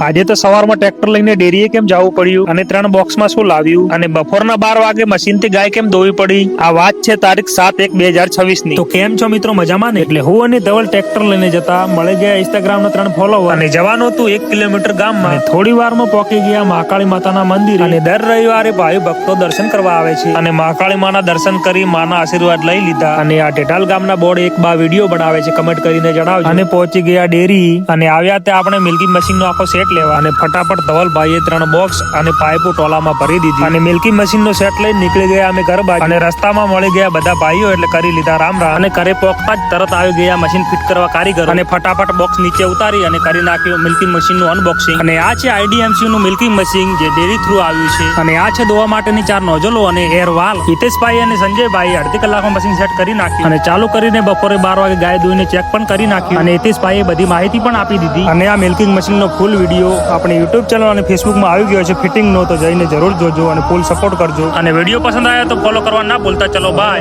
આજે તો સવારમાં ટ્રેક્ટર લઈને ડેરીએ કેમ જવું પડ્યું? અને ત્રણ બોક્સમાં શું લાવ્યું? અને બપોરના બાર વાગે મશીનથી ગાય કેમ દોવી પડી? આ વાત છે તારીખ સાત એક બે હજાર છવ્વીસની તો કેમ છો મિત્રો મજામાં ને? એટલે હું અને ધવલ ટ્રેક્ટર લઈને જતા મળી ગયા ઇન્સ્ટાગ્રામ ના ત્રણ ફોલોવર અને જવાનું હતું એક કિલોમીટર ગામમાં. થોડી વારમાં પહોંચી ગયા મહાકાળી માતાના મંદિર. અને દર રવિવારે ભાઈ ભક્તો દર્શન કરવા આવે છે. અને મહાકાળી માના દર્શન કરી માના આશીર્વાદ લઈ લીધા. અને આ ટેટાલ ગામના બોર્ડ એક બા વીડિયો બનાવે છે. કમેન્ટ કરીને જણાવજો. અને પહોંચી ગયા ડેરી. અને આવ્યા ત્યાં આપણે મિલ્કી મશીન નો આખો સેટ લેવા અને ફટાફટ ધવલભાઈએ ત્રણ બોક્સ અને પાઇપો ટોલામાં ભરી દીધી. અને મિલ્કી મશીન નો સેટ લઈને નીકળી ગયા અમે ઘર બાજુ. અને રસ્તામાં મળી ગયા બધા ભાઈઓ એટલે કરી લીધા રામ રામ. અને ઘરે પોકતા જ તરત આવી ગયા મશીન ફિટ કરવા કારીગર. અને ફટાફટ બોક્સ નીચે ઉતારી અને કરી નાખ્યું મિલ્કી મશીનનું અનબોક્સિંગ અને આ છે આઈડીએમસી નું મિલ્કી મશીન જે ડેરી થ્રુ આવ્યું છે. અને આ છે દોવા માટેની ચાર નોઝલો અને એર વાલ હિતેશભાઈ અને સંજયભાઈ અડધી કલાકમાં મશીન સેટ કરી નાખ્યું. અને ચાલુ કરીને બપોરે બાર વાગે ગાય દોઈને ચેક પણ કરી નાખ્યું. અને હિતેશભાઈએ બધી માહિતી પણ આપી દીધી. અને આ મિલ્કિંગ મશીન નો ફૂલ વીડિયો આપણી યુટ્યુબ ચેનલ અને ફેસબુકમાં આવી ગયો છે. ફિટિંગ નો તો જઈને જરૂર જોજો અને ફૂલ સપોર્ટ કરજો. અને વીડિયો પસંદ આવ્યો તો ફોલો કરવા ના ભૂલતા. ચલો બાય